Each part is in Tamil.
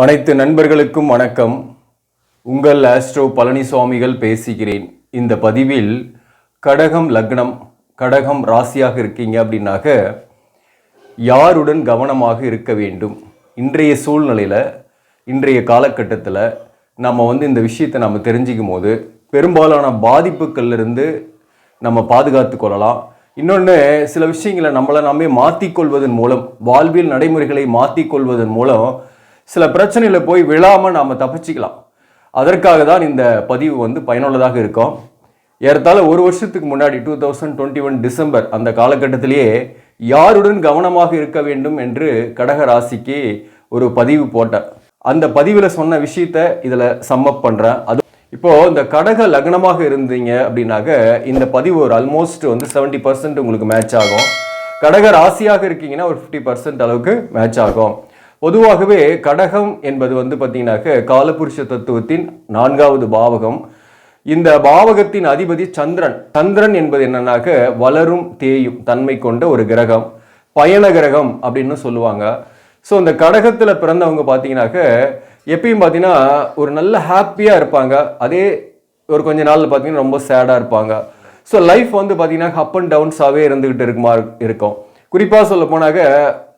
அனைத்து நண்பர்களுக்கும் வணக்கம். உங்கள் ஆஸ்ட்ரோ பழனிசுவாமிகள் பேசுகிறேன். இந்த பதிவில் கடகம் லக்னம் கடகம் ராசியாக இருக்கீங்க அப்படின்னாக்க யாருடன் கவனமாக இருக்க வேண்டும்? இன்றைய சூழ்நிலையில் இன்றைய காலகட்டத்தில் நம்ம வந்து இந்த விஷயத்தை நம்ம தெரிஞ்சிக்கும் போது பெரும்பாலான பாதிப்புகள்லேருந்து நம்ம பாதுகாத்து கொள்ளலாம். இன்னொன்று சில விஷயங்களை நம்மளை நாமே மாற்றிக்கொள்வதன் மூலம் வாழ்வியல் நடைமுறைகளை மாற்றிக்கொள்வதன் மூலம் சில பிரச்சனையில் போய் விழாமல் நாம் தப்பிச்சிக்கலாம். அதற்காக தான் இந்த பதிவு வந்து பயனுள்ளதாக இருக்கும். ஏறத்தாழ ஒரு வருஷத்துக்கு முன்னாடி two thousand twenty one December அந்த காலகட்டத்திலேயே யாருடன் கவனமாக இருக்க வேண்டும் என்று கடக ராசிக்கு ஒரு பதிவு போட்டேன் அந்த பதிவில் சொன்ன விஷயத்த இதில் சம்மப் பண்ணுறேன் அது இப்போ இந்த கடக லக்னமாக இருந்தீங்க அப்படின்னாக்க இந்த பதிவு ஒரு ஆல்மோஸ்ட் வந்து செவன்ட்டி பர்சன்ட் உங்களுக்கு மேட்ச் ஆகும். கடக ராசியாக இருக்கீங்கன்னா ஒரு ஃபிஃப்டி பர்சன்ட் அளவுக்கு மேட்ச் ஆகும். பொதுவாகவே கடகம் என்பது வந்து பார்த்தீங்கன்னாக்க காலபுருஷ தத்துவத்தின் நான்காவது பாவகம். இந்த பாவகத்தின் அதிபதி சந்திரன். சந்திரன் என்பது என்னன்னாக்க வளரும் தேயும் தன்மை கொண்ட ஒரு கிரகம். பயண கிரகம் அப்படின்னு சொல்லுவாங்க. ஸோ இந்த கடகத்தில் பிறந்தவங்க பார்த்தீங்கன்னாக்க எப்பயும் பார்த்தீங்கன்னா ஒரு நல்ல ஹாப்பியாக இருப்பாங்க. அதே ஒரு கொஞ்ச நாளில் பார்த்தீங்கன்னா ரொம்ப சேடாக இருப்பாங்க. ஸோ லைஃப் வந்து பார்த்தீங்கன்னா அப் அண்ட் டவுன்ஸாகவே இருந்துக்கிட்டு இருக்குமா இருக்கும். குறிப்பாக சொல்ல போனாக்க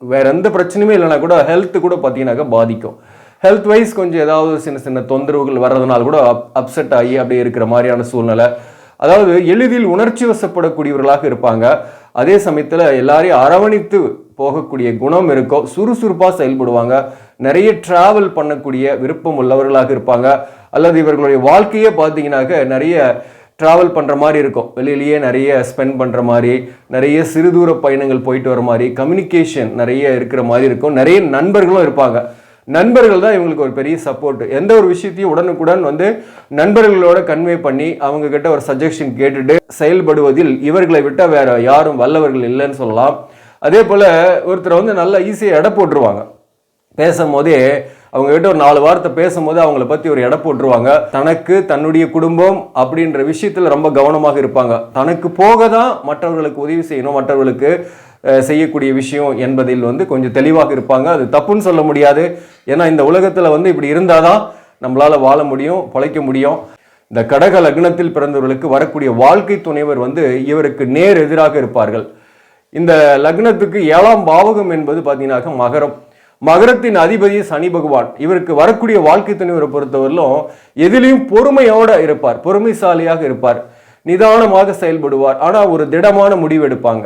வேற எந்த பிரச்சனையுமே இல்லைனா கூட ஹெல்த் கூட பார்த்தீங்கன்னாக்கா பாதிக்கும். ஹெல்த் வைஸ் கொஞ்சம் ஏதாவது சின்ன சின்ன தொந்தரவுகள் வர்றதுனால கூட அப் அப்செட் ஆகி அப்படியே இருக்கிற மாதிரியான சூழ்நிலை. அதாவது எளிதில் உணர்ச்சி வசப்படக்கூடியவர்களாக இருப்பாங்க. அதே சமயத்தில் எல்லாரையும் அரவணைத்து போகக்கூடிய குணம் இருக்கும் சுறுசுறுப்பாக செயல்படுவாங்க. நிறைய டிராவல் பண்ணக்கூடிய விருப்பம் உள்ளவர்களாக இருப்பாங்க. அல்லது இவர்களுடைய வாழ்க்கையே பார்த்தீங்கன்னாக்க நிறைய ட்ராவல் பண்ணுற மாதிரி இருக்கும். வெளியிலேயே நிறைய ஸ்பெண்ட் பண்ணுற மாதிரி நிறைய சிறுதூர பயணங்கள் போயிட்டு வர மாதிரி கம்யூனிகேஷன் நிறைய இருக்கிற மாதிரி இருக்கும். நிறைய நண்பர்களும் இருப்பாங்க. நண்பர்கள் தான் இவங்களுக்கு ஒரு பெரிய சப்போர்ட் எந்த ஒரு விஷயத்தையும் உடனுக்குடன் வந்து நண்பர்களோட கன்வே பண்ணி அவங்க கிட்ட ஒரு சஜஷன் கேட்டுட்டு செயல்படுவதில் இவர்களை விட்ட வேற யாரும் வல்லவர்கள் இல்லைன்னு சொல்லலாம். அதே போல் ஒருத்தர் வந்து நல்லா ஈஸியாக எடை போட்டுருவாங்க. பேசும்போதே அவங்க கிட்ட ஒரு நாலு வார்த்தை பேசும்போது அவங்கள பற்றி ஒரு எடை போட்டுருவாங்க. தனக்கு தன்னுடைய குடும்பம் அப்படின்ற விஷயத்தில் ரொம்ப கவனமாக இருப்பாங்க. தனக்கு போக தான் மற்றவர்களுக்கு உதவி செய்யணும். மற்றவர்களுக்கு செய்யக்கூடிய விஷயம் என்பதில் வந்து கொஞ்சம் தெளிவாக இருப்பாங்க. அது தப்புன்னு சொல்ல முடியாது. ஏன்னா இந்த உலகத்தில் வந்து இப்படி இருந்தால் தான் நம்மளால் வாழ முடியும் பிழைக்க முடியும். இந்த கடக லக்னத்தில் பிறந்தவர்களுக்கு வரக்கூடிய வாழ்க்கை துணைவர் வந்து இவருக்கு நேர் எதிராக இருப்பார்கள். இந்த லக்னத்துக்கு ஏழாம் பாவகம் என்பது பார்த்தீங்கன்னாக்க மகரம். மகரத்தின் அதிபதி சனி பகவான். இவருக்கு வரக்கூடிய வாழ்க்கை துணைவரை பொறுத்தவரையிலும் எதிலையும் பொறுமையோட இருப்பார். பொறுமைசாலியாக இருப்பார். நிதானமாக செயல்படுவார். ஆனால் ஒரு திடமான முடிவு எடுப்பாங்க.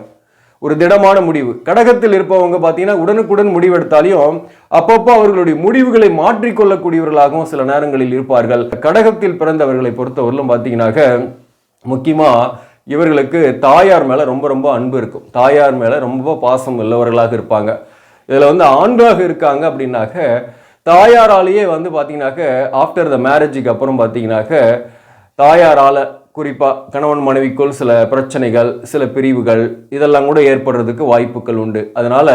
ஒரு திடமான முடிவு. கடகத்தில் இருப்பவங்க பார்த்தீங்கன்னா உடனுக்குடன் முடிவெடுத்தாலையும் அப்பப்போ அவர்களுடைய முடிவுகளை மாற்றிக்கொள்ளக்கூடியவர்களாகவும் சில நேரங்களில் இருப்பார்கள். கடகத்தில் பிறந்தவர்களை பொறுத்தவரையிலும் பார்த்தீங்கன்னாக்க முக்கியமாக இவர்களுக்கு தாயார் மேலே ரொம்ப ரொம்ப அன்பு இருக்கும். தாயார் மேலே ரொம்ப பாசம் உள்ளவர்களாக இருப்பாங்க. இதில் வந்து ஆண்களாக இருக்காங்க அப்படின்னாக்க தாயாராலேயே வந்து பார்த்தீங்கன்னாக்க ஆஃப்டர் த மேரேஜுக்கு அப்புறம் பார்த்தீங்கன்னாக்க தாயாரால் குறிப்பாக கணவன் மனைவிக்குள் சில பிரச்சனைகள் சில பிரிவுகள் இதெல்லாம் கூட ஏற்படுறதுக்கு வாய்ப்புகள் உண்டு. அதனால்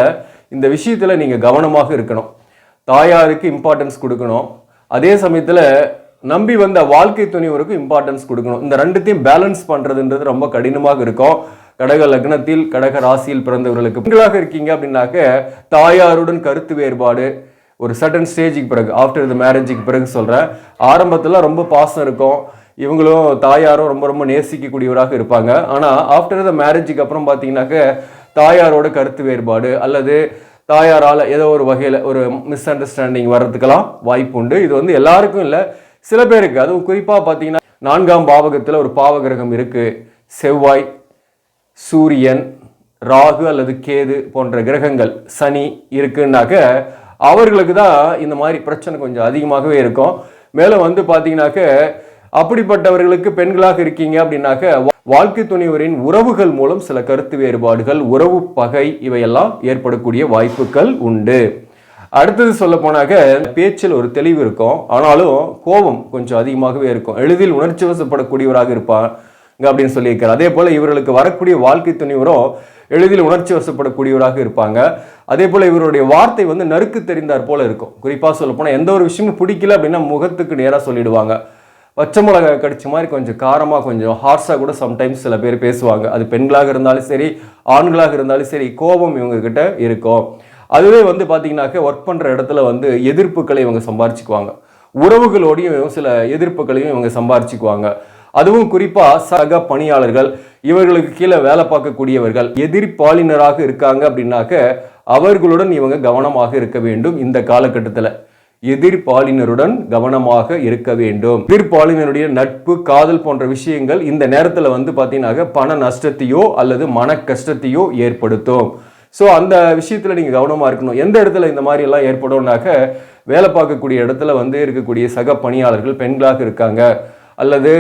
இந்த விஷயத்தில் நீங்கள் கவனமாக இருக்கணும். தாயாருக்கு இம்பார்ட்டன்ஸ் கொடுக்கணும். அதே சமயத்தில் நம்பி வந்த வாழ்க்கை துணிவருக்கும் இம்பார்ட்டன்ஸ் கொடுக்கணும். இந்த ரெண்டுத்தையும் பேலன்ஸ் பண்ணுறதுன்றது ரொம்ப கடினமாக இருக்கும். கடக லக்னத்தில் கடக ராசியில் பிறந்தவர்களுக்கு பெண்களாக இருக்கீங்க அப்படின்னாக்க தாயாருடன் கருத்து வேறுபாடு ஒரு சட்டன் ஸ்டேஜுக்கு பிறகு ஆஃப்டர் த மேரேஜுக்கு பிறகு சொல்கிறேன் ஆரம்பத்தில் ரொம்ப பாசம் இருக்கும். இவங்களும் தாயாரும் ரொம்ப ரொம்ப நேசிக்கக்கூடியவராக இருப்பாங்க. ஆனால் ஆஃப்டர் த மேரேஜுக்கு அப்புறம் பார்த்தீங்கன்னாக்க தாயாரோட கருத்து வேறுபாடு அல்லது தாயாரால் ஏதோ ஒரு வகையில் ஒரு மிஸ் அண்டர்ஸ்டாண்டிங் வர்றதுக்கெல்லாம் வாய்ப்பு உண்டு. இது வந்து எல்லாருக்கும் இல்லை சில பேருக்கு. அதுவும் குறிப்பாக பார்த்தீங்கன்னா நான்காம் பாவகத்தில் ஒரு பாவகிரகம் இருக்குது செவ்வாய் சூரியன் ராகு அல்லது கேது போன்ற கிரகங்கள் சனி இருக்குன்னாக்க அவர்களுக்கு தான் இந்த மாதிரி பிரச்சனை கொஞ்சம் அதிகமாகவே இருக்கும். மேலும் வந்து பார்த்தீங்கன்னாக்க அப்படிப்பட்டவர்களுக்கு பெண்களாக இருக்கீங்க அப்படின்னாக்க வா- வாழ்க்கை துணைவரின் உறவுகள் மூலம் சில கருத்து வேறுபாடுகள் உறவு பகை இவையெல்லாம் ஏற்படக்கூடிய வாய்ப்புகள் உண்டு. அடுத்தது சொல்ல போனாக்க பேச்சில் ஒரு தெளிவு இருக்கும். ஆனாலும் கோபம் கொஞ்சம் அதிகமாகவே இருக்கும். எளிதில் உணர்ச்சி வசப்படக்கூடியவராக இருப்பான் அப்படின்னு சொல்லியிருக்காரு. அதே போல் இவர்களுக்கு வரக்கூடிய வாழ்க்கை துணிவரும் எளிதில் உணர்ச்சி வசப்படக்கூடியவராக இருப்பாங்க. அதே போல் இவருடைய வார்த்தை வந்து நறுக்கு தெரிந்தார் போல இருக்கும். குறிப்பாக சொல்ல போனால் எந்த ஒரு விஷயமும் பிடிக்கல அப்படின்னா முகத்துக்கு நேராக சொல்லிடுவாங்க. பச்சை மிளகாய் கடிச்ச மாதிரி கொஞ்சம் காரமாக கொஞ்சம் ஹார்ஸாக கூட சம்டைம்ஸ் சில பேர் பேசுவாங்க. அது பெண்களாக இருந்தாலும் சரி ஆண்களாக இருந்தாலும் சரி கோபம் இவங்கக்கிட்ட இருக்கும். அதுவே வந்து பார்த்தீங்கன்னாக்க ஒர்க் பண்ணுற இடத்துல வந்து எதிர்ப்புகளை இவங்க சம்பாரிச்சுக்குவாங்க. உறவுகளோடையும் சில எதிர்ப்புகளையும் இவங்க சம்பாரிச்சுக்குவாங்க. அதுவும் குறிப்பாக சக பணியாளர்கள் இவர்களுக்கு கீழே வேலை பார்க்கக்கூடியவர்கள் எதிர்ப்பாளினராக இருக்காங்க அப்படின்னாக்க அவர்களுடன் இவங்க கவனமாக இருக்க வேண்டும் இந்த காலகட்டத்தில். எதிர்ப்பாளினருடன் கவனமாக இருக்க வேண்டும். எதிர்ப்பாளினருடைய நட்பு காதல் போன்ற விஷயங்கள் இந்த நேரத்தில் வந்து பார்த்தீங்கன்னாக்க பண நஷ்டத்தையோ அல்லது மன கஷ்டத்தையோ ஏற்படுத்தும். ஸோ அந்த விஷயத்தில் நீங்கள் கவனமாக இருக்கணும். எந்த இடத்துல இந்த மாதிரி எல்லாம் ஏற்படும்னாக்க வேலை பார்க்கக்கூடிய இடத்துல வந்து இருக்கக்கூடிய சக பணியாளர்கள் பெண்களாக இருக்காங்க அல்லது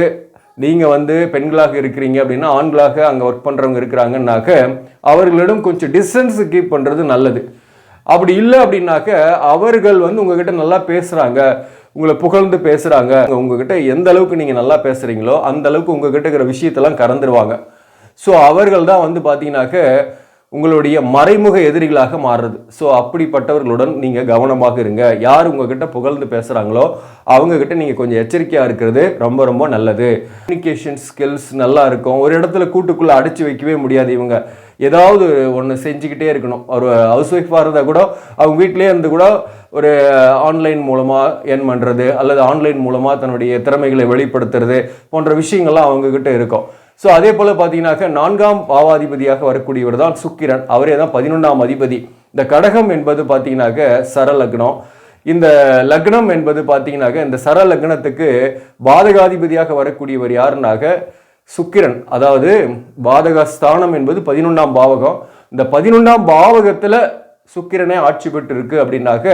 நீங்கள் வந்து பெண்களாக இருக்கிறீங்க அப்படின்னா ஆண்களாக அங்கே ஒர்க் பண்ணுறவங்க இருக்கிறாங்கன்னாக்க அவர்களிடம் கொஞ்சம் டிஸ்டன்ஸ் கீப் பண்ணுறது நல்லது. அப்படி இல்லை அப்படின்னாக்க அவர்கள் வந்து உங்ககிட்ட நல்லா பேசுகிறாங்க உங்களை புகழ்ந்து பேசுகிறாங்க உங்ககிட்ட எந்த அளவுக்கு நீங்கள் நல்லா பேசுகிறீங்களோ அந்த அளவுக்கு உங்ககிட்ட இருக்கிற விஷயத்தெல்லாம் கறந்துருவாங்க. ஸோ அவர்கள் தான் வந்து பார்த்தீங்கன்னாக்க உங்களுடைய மறைமுக எதிரிகளாக மாறுறது. ஸோ அப்படிப்பட்டவர்களுடன் நீங்கள் கவனமாக இருங்க. யார் உங்ககிட்ட புகழ்ந்து பேசுகிறாங்களோ அவங்கக்கிட்ட நீங்கள் கொஞ்சம் எச்சரிக்கையாக இருக்கிறது ரொம்ப ரொம்ப நல்லது. கம்யூனிகேஷன் ஸ்கில்ஸ் நல்லா இருக்கும். ஒரு இடத்துல கூட்டுக்குள்ளே அடைச்சி வைக்கவே முடியாது இவங்க. ஏதாவது ஒன்று செஞ்சுக்கிட்டே இருக்கணும். ஒரு ஹவுஸ் ஒய்ஃபாக இருந்தால் கூட அவங்க வீட்டிலே இருந்து கூட ஒரு ஆன்லைன் மூலமாக ஏர்ன் பண்ணுறது அல்லது ஆன்லைன் மூலமாக தன்னுடைய திறமைகளை வெளிப்படுத்துறது போன்ற விஷயங்கள்லாம் அவங்கக்கிட்ட இருக்கும். ஸோ அதே போல் பார்த்தீங்கன்னாக்க நான்காம் பாவாதிபதியாக வரக்கூடியவர் தான் சுக்கிரன். அவரே தான் பதினொன்றாம் அதிபதி. இந்த கடகம் என்பது பார்த்தீங்கன்னாக்க சரலக்னம். இந்த லக்னம் என்பது பார்த்தீங்கன்னாக்க இந்த சர லக்னத்துக்கு பாதகாதிபதியாக வரக்கூடியவர் யாருனாக்க சுக்கிரன். அதாவது பாதகஸ்தானம் என்பது பதினொன்றாம் பாவகம். இந்த பதினொன்றாம் பாவகத்தில் சுக்கிரனே ஆட்சி பெற்றிருக்கு அப்படின்னாக்க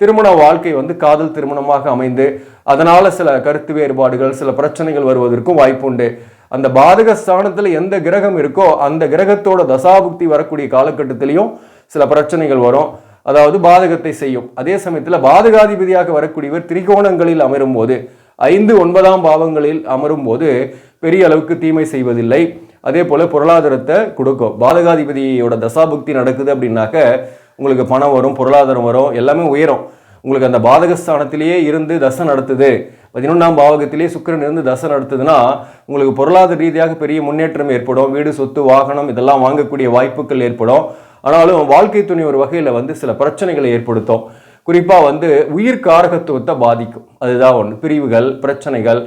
திருமண வாழ்க்கை வந்து காதல் திருமணமாக அமைந்து அதனால் சில கருத்து வேறுபாடுகள் சில பிரச்சனைகள் வருவதற்கும் வாய்ப்புண்டு. அந்த பாதக ஸ்தானத்தில் எந்த கிரகம் இருக்கோ அந்த கிரகத்தோட தசாபுக்தி வரக்கூடிய காலகட்டத்திலையும் சில பிரச்சனைகள் வரும். அதாவது பாதகத்தை செய்யும். அதே சமயத்தில் பாதகாதிபதியாக வரக்கூடியவர் திரிகோணங்களில் அமரும் போது ஐந்து ஒன்பதாம் பாவங்களில் அமரும் போது பெரிய அளவுக்கு தீமை செய்வதில்லை. அதே போல பொருளாதாரத்தை கொடுக்கும். பாதகாதிபதியோட தசாபுக்தி நடக்குது அப்படின்னாக்க உங்களுக்கு பணம் வரும் பொருளாதாரம் வரும் எல்லாமே உயரும். உங்களுக்கு அந்த பாதகஸ்தானத்திலேயே இருந்து தசை நடத்துது. பதினொன்றாம் பாவகத்திலேயே சுக்கிரன் இருந்து தசை நடத்துதுன்னா உங்களுக்கு பொருளாதார ரீதியாக பெரிய முன்னேற்றம் ஏற்படும். வீடு சொத்து வாகனம் இதெல்லாம் வாங்கக்கூடிய வாய்ப்புகள் ஏற்படும். ஆனாலும் வாழ்க்கை துணை ஒரு வகையில் வந்து சில பிரச்சனைகளை ஏற்படுத்தும். குறிப்பாக வந்து உயிர் காரகத்துவத்தை பாதிக்கும். அதுதான் ஒன்று பிரிவுகள் பிரச்சனைகள்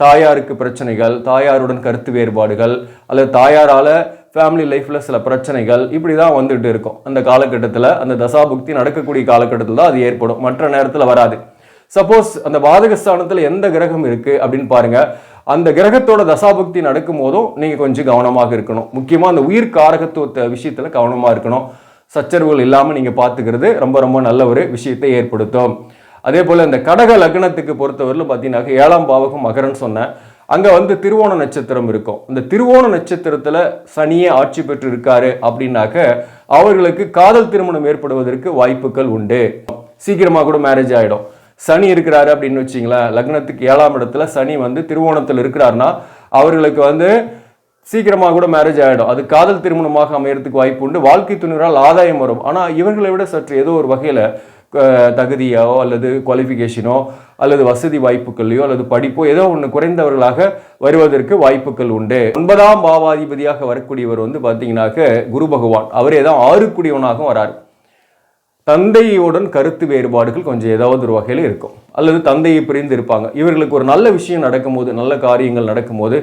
தாயாருக்கு பிரச்சனைகள் தாயாருடன் கருத்து வேறுபாடுகள் அல்லது தாயாரால் ஃபேமிலி லைஃப்பில் சில பிரச்சனைகள் இப்படி தான் வந்துட்டு இருக்கும். அந்த காலகட்டத்தில் அந்த தசாபுக்தி நடக்கக்கூடிய காலகட்டத்தில் தான் அது ஏற்படும். மற்ற நேரத்தில் வராது. சப்போஸ் அந்த பாதகஸ்தானத்தில் எந்த கிரகம் இருக்குது அப்படின்னு பாருங்கள் அந்த கிரகத்தோட தசாபுக்தி நடக்கும் போதும் நீங்கள் கொஞ்சம் கவனமாக இருக்கணும். முக்கியமாக அந்த உயிர் காரகத்துவத்தை விஷயத்தில் கவனமாக இருக்கணும். சச்சரவுகள் இல்லாமல் நீங்கள் பார்த்துக்கிறது ரொம்ப ரொம்ப நல்ல ஒரு விஷயத்தை ஏற்படுத்தும். அதே போல் இந்த கடக லக்னத்துக்கு பொறுத்தவரையில் பார்த்தீங்கன்னாக்க ஏழாம் பாவகம் மகரன்னு சொன்னேன். அங்கே வந்து திருவோண நட்சத்திரம் இருக்கும். இந்த திருவோண நட்சத்திரத்தில் சனியே ஆட்சி பெற்று இருக்காரு அப்படின்னாக்க அவர்களுக்கு காதல் திருமணம் ஏற்படுவதற்கு வாய்ப்புகள் உண்டு. சீக்கிரமாக கூட மேரேஜ் ஆகிடும் சனி இருக்கிறாரு அப்படின்னு வச்சிங்களேன் லக்னத்துக்கு ஏழாம் இடத்துல சனி வந்து திருவோணத்தில் இருக்கிறாருன்னா அவர்களுக்கு வந்து சீக்கிரமாக கூட மேரேஜ் ஆகிடும் அது காதல் திருமணமாக அமையறதுக்கு வாய்ப்பு உண்டு. வாழ்க்கை துணிவரால் ஆதாயம் வரும். ஆனால் இவர்களை விட சற்று ஏதோ ஒரு வகையில் தகுதியோ அல்லது குவாலிஃபிகேஷனோ அல்லது வசதி வாய்ப்புகளையோ அல்லது படிப்போ ஏதோ ஒன்று குறைந்தவர்களாக வருவதற்கு வாய்ப்புகள் உண்டு. ஒன்பதாம் பாவாதிபதியாக வரக்கூடியவர் வந்து பார்த்தீங்கன்னாக்க குரு பகவான். அவரே தான் ஆறுக்குடியவனாகவும் வராரு. தந்தையுடன் கருத்து வேறுபாடுகள் கொஞ்சம் ஏதாவது ஒரு வகையில் இருக்கும். அல்லது தந்தையை பிரிந்து இருப்பாங்க. இவர்களுக்கு ஒரு நல்ல விஷயம் நடக்கும்போது நல்ல காரியங்கள் நடக்கும்போது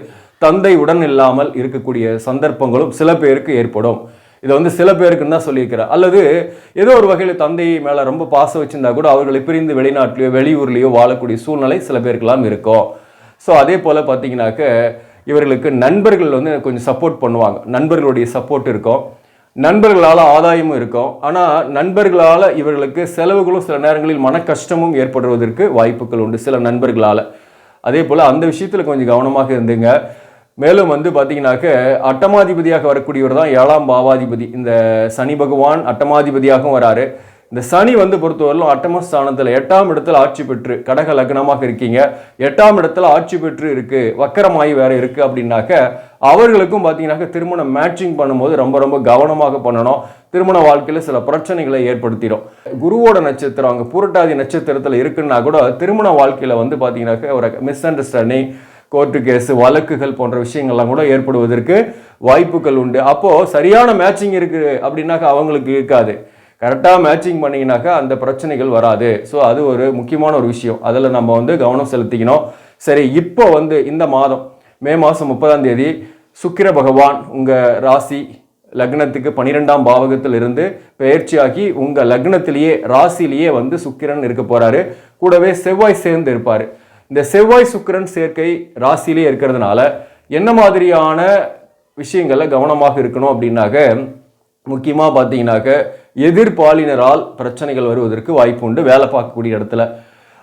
தந்தை உடன் இல்லாமல் இருக்கக்கூடிய சந்தர்ப்பங்களும் சில பேருக்கு ஏற்படும். இதை வந்து சில பேருக்குன்னு தான் சொல்லியிருக்கிறேன் அல்லது ஏதோ ஒரு வகையில் தந்தை மேலே ரொம்ப பாசம் வச்சிருந்தா கூட அவர்களை பிரிந்து வெளிநாட்டிலையோ வெளியூர்லேயோ வாழக்கூடிய சூழ்நிலை சில பேருக்கெல்லாம் இருக்கும். ஸோ அதே போல் பார்த்தீங்கன்னாக்க இவர்களுக்கு நண்பர்கள் வந்து கொஞ்சம் சப்போர்ட் பண்ணுவாங்க. நண்பர்களுடைய சப்போர்ட் இருக்கும். நண்பர்களால் ஆதாயமும் இருக்கும். ஆனால் நண்பர்களால் இவர்களுக்கு செலவுகளும் சில நேரங்களில் மன கஷ்டமும் ஏற்படுவதற்கு வாய்ப்புகள் உண்டு சில நண்பர்களால். அதே போல் அந்த விஷயத்தில் கொஞ்சம் கவனமாக இருந்துங்க. மேலும் வந்து பார்த்தீங்கன்னாக்க அட்டமாதிபதியாக வரக்கூடியவர் தான் ஏழாம் பாவாதிபதி. இந்த சனி பகவான் அட்டமாதிபதியாகவும் வராரு. இந்த சனி வந்து பொறுத்தவரையிலும் அட்டமஸ்தானத்தில் எட்டாம் இடத்துல ஆட்சி பெற்று கடக லக்னமாக இருக்கீங்க. எட்டாம் இடத்துல ஆட்சி பெற்று இருக்கு. வக்கரமாயி வேற இருக்கு அப்படின்னாக்க அவர்களுக்கும் பார்த்தீங்கன்னாக்க திருமணம் மேட்சிங் பண்ணும்போது ரொம்ப ரொம்ப கவனமாக பண்ணணும். திருமண வாழ்க்கையில் சில பிரச்சனைகளை ஏற்படுத்திடும். குருவோட நட்சத்திரம் அங்கே பூரட்டாதி நட்சத்திரத்தில் இருக்குன்னா கூட திருமண வாழ்க்கையில் வந்து பார்த்தீங்கன்னாக்க ஒரு மிஸ் அண்டர்ஸ்டாண்டிங் கோர்ட்டு கேஸு வழக்குகள் போன்ற விஷயங்கள்லாம் கூட ஏற்படுவதற்கு வாய்ப்புகள் உண்டு. அப்போது சரியான மேட்சிங் இருக்குது அப்படின்னாக்கா அவங்களுக்கு இருக்காது. கரெக்டாக மேட்சிங் பண்ணிங்கனாக்கா அந்த பிரச்சனைகள் வராது. ஸோ அது ஒரு முக்கியமான ஒரு விஷயம். அதில் நம்ம வந்து கவனம் செலுத்திக்கணும். சரி இப்போ வந்து இந்த மாதம் மே மாதம் முப்பதாம் தேதி சுக்கிர பகவான் உங்கள் ராசி லக்னத்துக்கு பன்னிரெண்டாம் பாவகத்தில் இருந்து பயிற்சியாகி உங்கள் லக்னத்திலேயே ராசிலேயே வந்து சுக்கிரன் இருக்க போகிறாரு கூடவே செவ்வாய் சேர்ந்து இருப்பார். இந்த செவ்வாய் சுக்கிரன் சேர்க்கை ராசியிலே இருக்கிறதுனால என்ன மாதிரியான விஷயங்களில் கவனமாக இருக்கணும் அப்படின்னாக்க முக்கியமாக பார்த்தீங்கன்னாக்க எதிர்பாலினரால் பிரச்சனைகள் வருவதற்கு வாய்ப்பு உண்டு. வேலை பார்க்கக்கூடிய இடத்துல.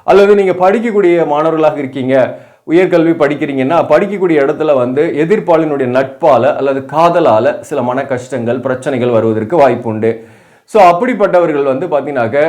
அல்லது நீங்கள் படிக்கக்கூடிய மாணவர்களாக இருக்கீங்க உயர்கல்வி படிக்கிறீங்கன்னா படிக்கக்கூடிய இடத்துல வந்து எதிர்ப்பாளினுடைய நட்பால் அல்லது காதலால் சில மன கஷ்டங்கள் பிரச்சனைகள் வருவதற்கு வாய்ப்பு உண்டு. ஸோ அப்படிப்பட்டவர்கள் வந்து பார்த்தீங்கன்னாக்க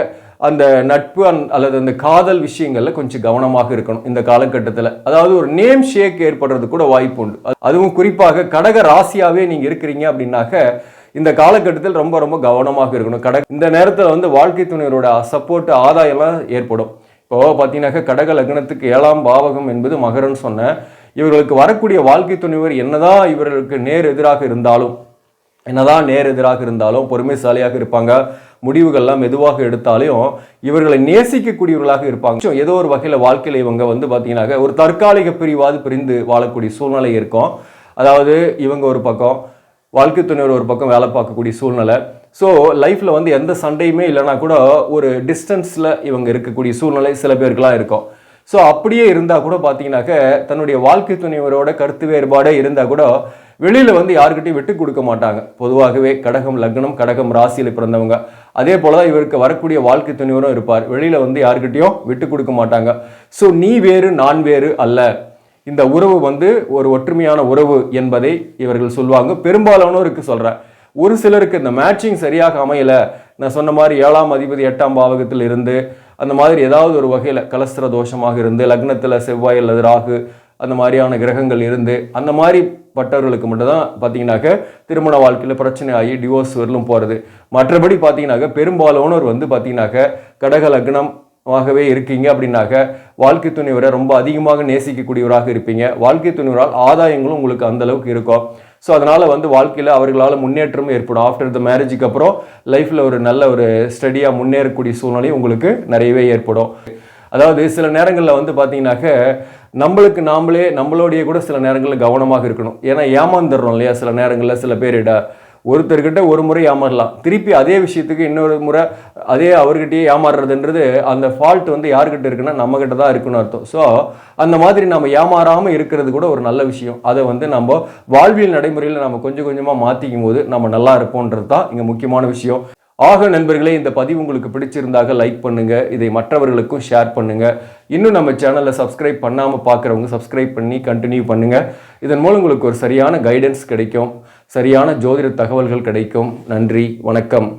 அந்த நட்பு அந்- அல்லது அந்த காதல் விஷயங்களில் கொஞ்சம் கவனமாக இருக்கணும் இந்த காலகட்டத்தில். அதாவது ஒரு நேம் ஷேக் ஏற்படுறது கூட வாய்ப்பு உண்டு. அது- அதுவும் குறிப்பாக கடக ராசியாவே நீங்கள் இருக்கிறீங்க அப்படின்னாக்க இந்த காலகட்டத்தில் ரொம்ப ரொம்ப கவனமாக இருக்கணும். கட இந்த நேரத்தில் வந்து வாழ்க்கை துணையரோட சப்போர்ட் ஆதாயம்லாம் ஏற்படும். இப்போ பார்த்தீங்கன்னாக்க கடக லக்னத்துக்கு ஏழாம் பாவகம் என்பது மகரன்னு சொன்னேன் இவர்களுக்கு வரக்கூடிய வாழ்க்கை துணைவர் என்னதான் இவர்களுக்கு நேர் எதிராக இருந்தாலும் என்னதான் நேர் எதிராக இருந்தாலும் பொறுமைசாலியாக இருப்பாங்க. முடிவுகள்லாம் மெதுவாக எடுத்தாலும் இவர்களை நேசிக்கக்கூடியவர்களாக இருப்பாங்க. ஏதோ ஒரு வகையில் வாழ்க்கையில் இவங்க வந்து பார்த்தீங்கன்னாக்க ஒரு தற்காலிக பிரிவாது பிரிந்து வாழக்கூடிய சூழ்நிலை இருக்கும். அதாவது இவங்க ஒரு பக்கம் வாழ்க்கை துணைவர் ஒரு பக்கம் வேலை பார்க்கக்கூடிய சூழ்நிலை. ஸோ லைஃப்பில் வந்து எந்த சண்டையுமே இல்லைனா கூட ஒரு டிஸ்டன்ஸில் இவங்க இருக்கக்கூடிய சூழ்நிலை சில பேருக்குலாம் இருக்கும். ஸோ அப்படியே இருந்தால் கூட பார்த்தீங்கன்னாக்க தன்னுடைய வாழ்க்கை துணைவரோட கருத்து வேறுபாடே இருந்தால் கூட வெளியில் வந்து யாருக்கிட்டையும் விட்டு கொடுக்க மாட்டாங்க. பொதுவாகவே கடகம் லக்னம் கடகம் ராசியில் பிறந்தவங்க. அதே போல தான் இவருக்கு வரக்கூடிய வாழ்க்கை துணிவரும் இருப்பார். வெளியில் வந்து யாருக்கிட்டையும் விட்டு கொடுக்க மாட்டாங்க. ஸோ நீ வேறு நான் வேறு அல்ல. இந்த உறவு வந்து ஒரு ஒற்றுமையான உறவு என்பதை இவர்கள் சொல்லுவாங்க பெரும்பாலானோருக்கு சொல்கிறேன் ஒரு சிலருக்கு இந்த மேட்சிங் சரியாக அமையல. நான் சொன்ன மாதிரி ஏழாம் அதிபதி எட்டாம் பாவகத்தில் இருந்து அந்த மாதிரி ஏதாவது ஒரு வகையில் கலஸ்திர தோஷமாக இருந்து லக்னத்தில் செவ்வாய் அல்லது ராகு அந்த மாதிரியான கிரகங்கள் இருந்து அந்த மாதிரி பட்டவர்களுக்கு மட்டும்தான் பார்த்தீங்கன்னாக்க திருமண வாழ்க்கையில் பிரச்சனை ஆகி டிவோர்ஸ் வரலும் போகிறது மற்றபடி பார்த்தீங்கன்னாக்க பெரும்பாலானோர் வந்து பார்த்தீங்கன்னாக்க கடக லக்னம் ஆகவே இருக்கீங்க அப்படின்னாக்க வாழ்க்கை துணிவரை ரொம்ப அதிகமாக நேசிக்கக்கூடியவராக இருப்பீங்க. வாழ்க்கை துணிவரால் ஆதாயங்களும் உங்களுக்கு அந்த அளவுக்கு இருக்கும். ஸோ அதனால் வந்து வாழ்க்கையில் அவர்களால் முன்னேற்றம் ஏற்படும். ஆஃப்டர் த மேரேஜுக்கு அப்புறம் லைஃப்பில் ஒரு நல்ல ஒரு ஸ்டடியாக முன்னேறக்கூடிய சூழ்நிலை உங்களுக்கு நிறையவே ஏற்படும். அதாவது சில நேரங்களில் வந்து பார்த்தீங்கன்னாக்க நம்மளுக்கு நாமளே நம்மளுடைய கூட சில நேரங்களில் கவனமாக இருக்கணும். ஏன்னா ஏமாந்துடுறோம் இல்லையா? சில நேரங்களில் சில பேரிட ஒருத்தர்கிட்ட ஒரு முறை ஏமாறலாம். திருப்பி அதே விஷயத்துக்கு இன்னொரு முறை அதே அவர்கிட்டயே ஏமாறுறதுன்றது அந்த ஃபால்ட் வந்து யார்கிட்ட இருக்குன்னா நம்மகிட்ட தான் இருக்குன்னு அர்த்தம். ஸோ அந்த மாதிரி நம்ம ஏமாறாமல் இருக்கிறது கூட ஒரு நல்ல விஷயம். அதை வந்து நம்ம வாழ்வியல் நடைமுறையில் நம்ம கொஞ்சம் கொஞ்சமாக மாற்றிக்கும் போது நம்ம நல்லா இருப்போன்றது தான் இங்கே முக்கியமான விஷயம். ஆக நண்பர்களே இந்த பதிவு உங்களுக்கு பிடிச்சிருந்தாக லைக் பண்ணுங்க. இதை மற்றவர்களுக்கும் ஷேர் பண்ணுங்க. இன்னும் நம்ம சேனலை சப்ஸ்கிரைப் பண்ணாமல் பார்க்குறவங்க சப்ஸ்கிரைப் பண்ணி கண்டினியூ பண்ணுங்க. இதன் மூலம் உங்களுக்கு ஒரு சரியான கைடன்ஸ் கிடைக்கும். சரியான ஜோதிட தகவல்கள் கிடைக்கும். நன்றி வணக்கம்.